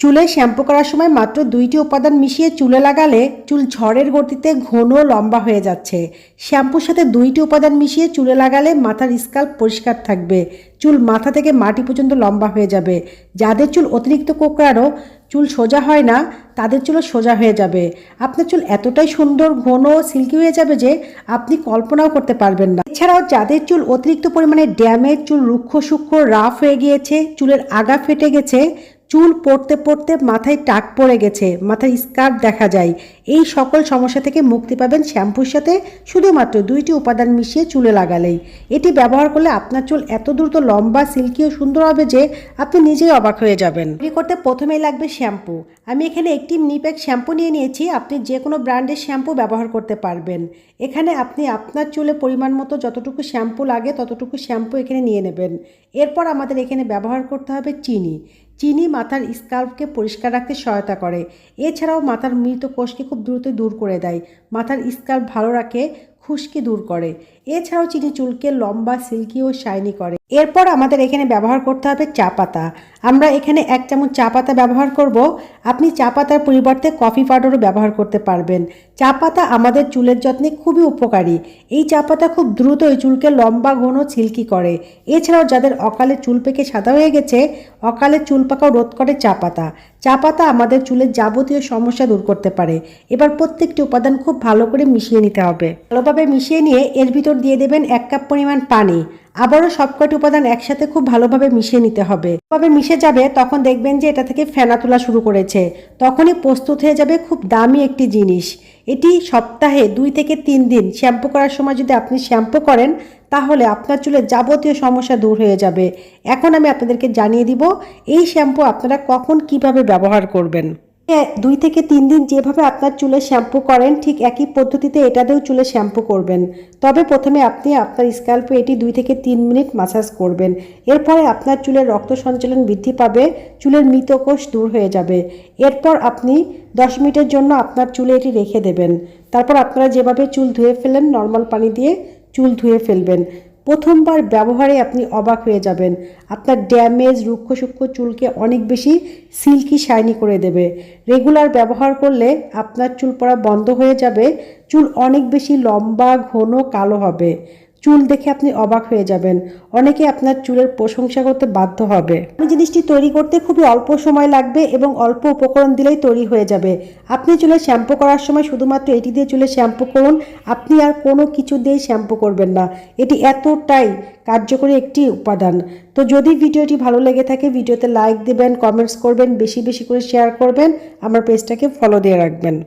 চুলে শ্যাম্পু করার সময় মাত্র দুইটি উপাদান মিশিয়ে চুলে লাগালে চুল ঝড়ের গতিতে ঘন লম্বা হয়ে যাচ্ছে। শ্যাম্পুর সাথে দুইটি উপাদান মিশিয়ে চুলে লাগালে মাথার স্কাল্প পরিষ্কার থাকবে। চুল মাথা থেকে মাটি পর্যন্ত লম্বা হয়ে যাবে। যাদের চুল অতিরিক্ত কোকড়ানো চুল সোজা হয় না, তাদের চুলও সোজা হয়ে যাবে। আপনার চুল এতটাই সুন্দর, ঘন সিল্কি হয়ে যাবে যে আপনি কল্পনাও করতে পারবেন না। এছাড়াও যাদের চুল অতিরিক্ত পরিমাণে ড্যামেজ, চুল রুক্ষ সূক্ষ্ম, রাফ হয়ে গিয়েছে, চুলের আগা ফেটে গেছে চুল পড়তে পড়তে মাথায় টাক পড়ে গেছে, মাথায় স্কার্ফ দেখা যায়। এই সকল সমস্যা থেকে মুক্তি পাবেন শ্যাম্পুর সাথে, শুধুমাত্র দুইটি উপাদান মিশিয়ে চুলে লাগালেই। এটি ব্যবহার করলে আপনার চুল এত দ্রুত লম্বা, সিল্কি ও সুন্দর হবে যে আপনি নিজেই অবাক হয়ে যাবেন। তৈরি করতে প্রথমেই লাগবে শ্যাম্পু। আমি এখানে একটি নিপ্যাক শ্যাম্পু নিয়ে নিয়েছি, আপনি যে কোনো ব্র্যান্ডের শ্যাম্পু ব্যবহার করতে পারবেন। এখানে আপনি আপনার চুলে পরিমাণ মতো যতটুকু শ্যাম্পু লাগে, ততটুকু শ্যাম্পু এখানে নিয়ে নেবেন। এরপর আমাদের এখানে ব্যবহার করতে হবে চিনি। চিনি মাথার স্কাল্পকে পরিষ্কার রাখতে সহায়তা করে। এছাড়াও মাথার মৃত কোষকে খুব দ্রুত দূর করে দেয়। মাথার স্কাল্প ভালো রাখে, খুশকি দূর করে। এছাড়াও চিনি চুলকে লম্বা, সিল্কি ও শাইনি করে। এরপর আমাদের এখানে ব্যবহার করতে হবে চা পাতা। আমরা এখানে এক চামচ চা পাতা ব্যবহার করব। আপনি চা পাতার পরিবর্তে কফি পাউডারও ব্যবহার করতে পারবেন। চা পাতা আমাদের চুলের যত্নে খুবই উপকারী। এই চা পাতা খুব দ্রুত এই চুলকে লম্বা, ঘন সিল্কি করে। এছাড়াও যাদের অকালে চুল পেকে সাদা হয়ে গেছে, অকালে চুল পাকাও রোধ করে চা পাতা। চা পাতা আমাদের চুলের যাবতীয় সমস্যা দূর করতে পারে। এবার প্রত্যেকটি উপাদান খুব ভালো করে মিশিয়ে নিতে হবে। ভালোভাবে মিশিয়ে নিয়ে এর ভিতর দিয়ে দেবেন এক কাপ পরিমাণ পানি। আবারও সবকটি উপাদান একসাথে খুব ভালোভাবে মিশিয়ে নিতে হবে। ভাবে মিশে যাবে তখন দেখবেন যে এটা থেকে ফেনা তোলা শুরু করেছে। তখনই প্রস্তুত হয়ে যাবে খুব দামি একটি জিনিস। এটি সপ্তাহে দুই থেকে তিন দিন শ্যাম্পু করার সময় যদি আপনি শ্যাম্পু করেন, তাহলে আপনার চুলের যাবতীয় সমস্যা দূর হয়ে যাবে। এখন আমি আপনাদেরকে জানিয়ে দিব, এই শ্যাম্পু আপনারা কখন কীভাবে ব্যবহার করবেন। দুই থেকে তিন দিন যেভাবে আপনার চুলে শ্যাম্পু করেন, ঠিক একই পদ্ধতিতে এটাতেও চুলে শ্যাম্পু করবেন। তবে প্রথমে আপনি আপনার স্ক্যাল্পে এটি দুই থেকে তিন মিনিট মাসাজ করবেন। এরপরে আপনার চুলের রক্ত সঞ্চালন বৃদ্ধি পাবে, চুলের মৃতকোষ দূর হয়ে যাবে। এরপর আপনি দশ মিনিটের জন্য আপনার চুলে এটি রেখে দেবেন। তারপর আপনারা যেভাবে চুল ধুয়ে ফেলেন নর্মাল পানি দিয়ে চুল ধুয়ে ফেলবেন। প্রথমবার ব্যবহারে আপনি অবাক হয়ে যাবেন। আপনার ড্যামেজ, রুক্ষ সূক্ষ্ম চুলকে অনেক বেশি সিল্কি, শাইনি করে দেবে। রেগুলার ব্যবহার করলে আপনার চুল পড়া বন্ধ হয়ে যাবে। চুল অনেক বেশি লম্বা, ঘন, কালো হবে। চুল দেখে আপনি অবাক হয়ে যাবেন। অনেকে আপনার চুলের প্রশংসা করতে বাধ্য হবে। এই জিনিসটি তৈরি করতে খুবই অল্প সময় লাগবে এবং অল্প উপকরণ দিলেই তৈরি হয়ে যাবে। আপনি চুলে শ্যাম্পু করার সময় শুধুমাত্র এটি দিয়ে চুলে শ্যাম্পু করুন। আপনি আর কোনো কিছু দিয়ে শ্যাম্পু করবেন না। এটি এতটাই কার্যকরী একটি উপাদান। তো যদি ভিডিওটি ভালো লেগে থাকে, ভিডিওতে লাইক দেবেন, কমেন্টস করবেন, বেশি বেশি করে শেয়ার করবেন। আমার পেজটাকে ফলো দিয়ে রাখবেন।